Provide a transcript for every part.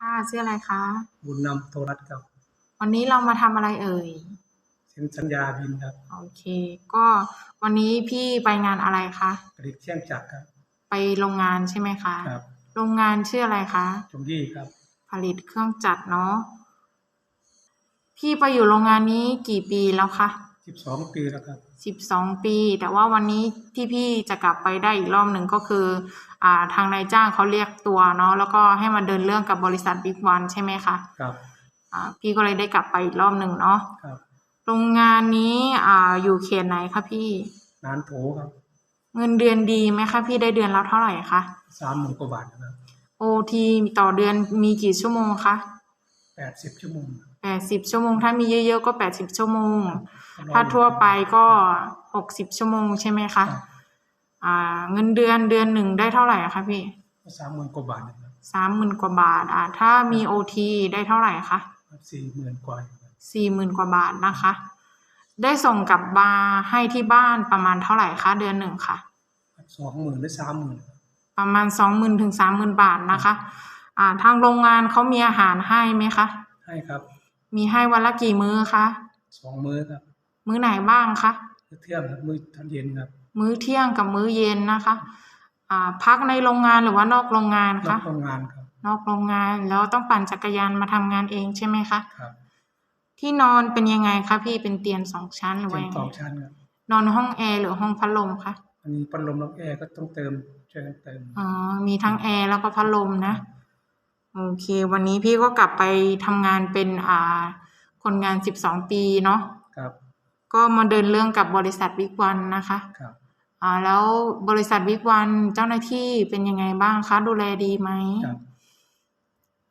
ค่ะชื่ออะไรคะบุญนำโทรรัตน์ครับวันนี้เรามาทำอะไรเอ่ยเซ็นสัญญาบินครับโอเค ก็วันนี้พี่ไปงานอะไรคะผลิตเครื่องจักรครับ ไปโรงงานใช่ไหมคะครับโรงงานชื่ออะไรคะจงยี่ครับ ผลิตเครื่องจักรเนาะพี่ไปอยู่โรงงานนี้กี่ปีแล้วคะ สิบสองปีแล้วครับสิบสองปี แต่ว่าวันนี้ที่พี่จะกลับไปได้อีกรอบหนึ่งก็คือ อ่าทางนายจ้างเขาเรียกตัวเนาะแล้วก็ให้มาเดินเรื่องกับบริษัทบิ๊กวันใช่ไหมคะครับอ่าพี่ก็เลยได้กลับไปอีกรอบหนึ่งเนาะครับโรงงานนี้อ่าอยู่เขตไหนคะพี่นานโถครับ เงินเดือนดีไหมคะพี่ได้เดือนละเท่าไหร่คะสามหมื่นกว่าบาทนะครับโอทีต่อเดือนมีกี่ชั่วโมงคะ แปดสิบชั่วโมงแปดสิบชั่วโมง ถ้ามีเยอะๆก็แปดสิบชั่วโมง ถ้าทั่วไปก็หกสิบชั่วโมงใช่ไหมครัคะบอ่า เงินเดือนเดือนหนึ่งได้เท่าไหร่อะคะพี่สามหมื่นกว่าบาทนะครับสามหมื่นกว่าบาท อ่า ถ้ามีโอทีได้เท่าไหร่คะสี่หมื่นกว่าอยู่ครับสี่หมื่นกว่าบาทนะคะ ได้ส่งกลับมาให้ที่บ้านประมาณเท่าไหร่คะเดือนหนึ่งค่ะสองหมื่นหรือสามหมื่นประมาณสองหมื่นถึงสามหมื่นบาทนะคะ อ่า ทางโรงงานเขามีอาหารให้ไหมคะ ให้ครับ มีให้วันละกี่มื้อคะสองมื้อครับ มื้อไหนบ้างคะมื้อเที่ยงครับมื้อตอนเย็นครับ มื้อเที่ยงกับมื้อเย็นนะคะ อ่า พักในโรงงานหรือว่านอกโรงงานนอคะกโรงงานครับ นอกโรงงานแล้วต้องปั่นจักรยานมาทำงานเองใช่ไหมคะ ครับที่นอนเป็นยังไงคะพี่เป็นเตียงสองชั้นหรือว่าเป็นยังสไงองชั้นครับ นอนห้องแอร์หรือห้องพัดลมคะอันนี้พัดลมลมแอร์ก็ต้องเติมช่วยกันเติม อ๋อมีทั้งแอร์แล้วก็พัดลมนะ โอเค วันนี้พี่ก็กลับไปทำงานเป็นอ่า คนงานสิบสองปีเนาะครับก็มาเดินเรื่องกับบริษัทบิ๊กวันนะคะ ครับ อ่า แล้วบริษัทบิ๊กวันเจ้าหน้าที่เป็นยังไงบ้างคะ ดูแลดีไหมครับ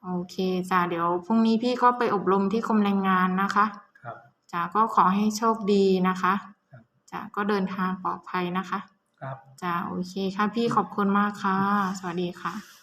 โอเคจ้ะเดี๋ยวพรุ่งนี้พี่ก็ไปอบรมที่กรมแรงงานนะคะครับ จ้ะก็ขอให้โชคดีนะคะครับ จ้ะก็เดินทางปลอดภัยนะคะ ครับ จ้ะโอเคค่ะพี่ขอบคุณมากค่ะ สวัสดีค่ะ